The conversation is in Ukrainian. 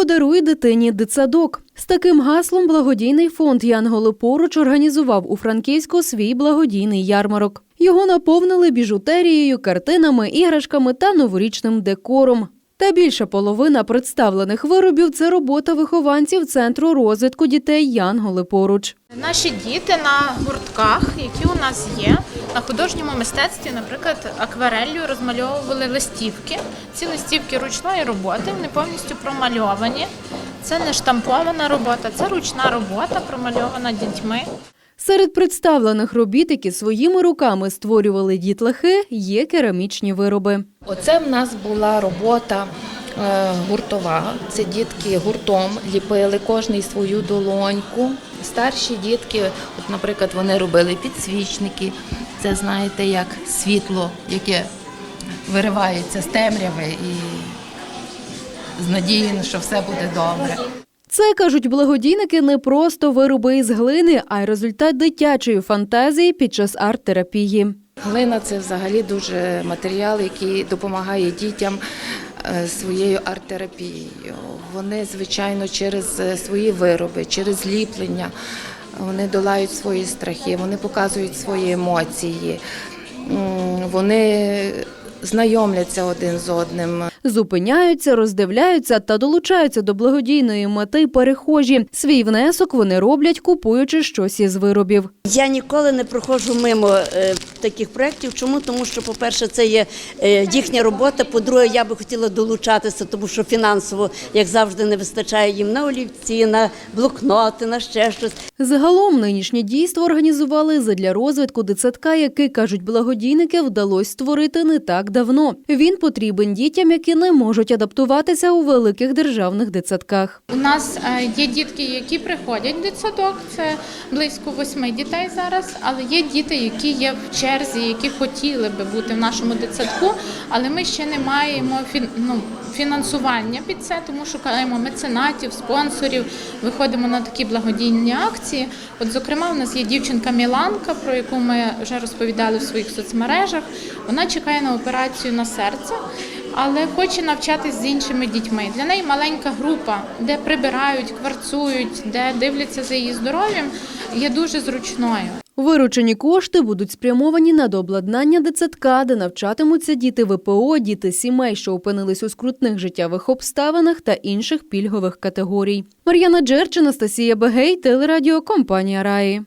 Подаруй дитині дитсадок. З таким гаслом благодійний фонд Янголи поруч організував у Франківську свій благодійний ярмарок. Його наповнили біжутерією, картинами, іграшками та новорічним декором. Та більша половина представлених виробів це робота вихованців центру розвитку дітей Янголи поруч. Наші діти на гуртках, нас є, на художньому мистецтві, наприклад, аквареллю розмальовували листівки. Ці листівки ручної роботи, вони повністю промальовані. Це не штампована робота, це ручна робота, промальована дітьми. Серед представлених робіт, які своїми руками створювали дітлахи, є керамічні вироби. Оце в нас була робота гуртова. Це дітки гуртом ліпили кожний свою долоньку. Старші дітки, от, наприклад, вони робили підсвічники. Це знаєте, як світло, яке виривається з темряви і з надією, що все буде добре. Це кажуть благодійники не просто вироби із глини, а й результат дитячої фантазії під час арт-терапії. Глина це взагалі дуже матеріал, який допомагає дітям е, своєю арт-терапією. Вони, звичайно, через е, свої вироби, через ліплення, вони долають свої страхи, вони показують свої емоції, вони знайомляться один з одним. Зупиняються, роздивляються та долучаються до благодійної мети перехожі. Свій внесок вони роблять, купуючи щось із виробів. Я ніколи не проходжу мимо е, таких проєктів. Чому? Тому що, по-перше, це є е, їхня робота. По-друге, я би хотіла долучатися, тому що фінансово, як завжди, не вистачає їм на олівці, на блокноти, на ще щось. Загалом нинішнє дійство організували задля розвитку дитсадка, який кажуть благодійники, вдалося створити не так давно. Він потрібен дітям, які не можуть адаптуватися у великих державних дитсадках. У нас е, є дітки, які приходять в дитсадок, це близько восьми дітей зараз, але є діти, які є в черзі, які хотіли би бути в нашому дитсадку, але ми ще не маємо ну, фінансування під це, тому шукаємо меценатів, спонсорів, виходимо на такі благодійні акції. От, зокрема, у нас є дівчинка Міланка, про яку ми вже розповідали в своїх соцмережах. Вона чекає на операцію на серце але хоче навчатись з іншими дітьми. Для неї маленька група, де прибирають, кварцують, де дивляться за її здоров'ям, є дуже зручною. Виручені кошти будуть спрямовані на дообладнання дитсадка, де навчатимуться діти ВПО, діти сімей, що опинились у скрутних життєвих обставинах та інших пільгових категорій. Мар'яна Джерч, Анастасія Бегей, телерадіокомпанія Раї.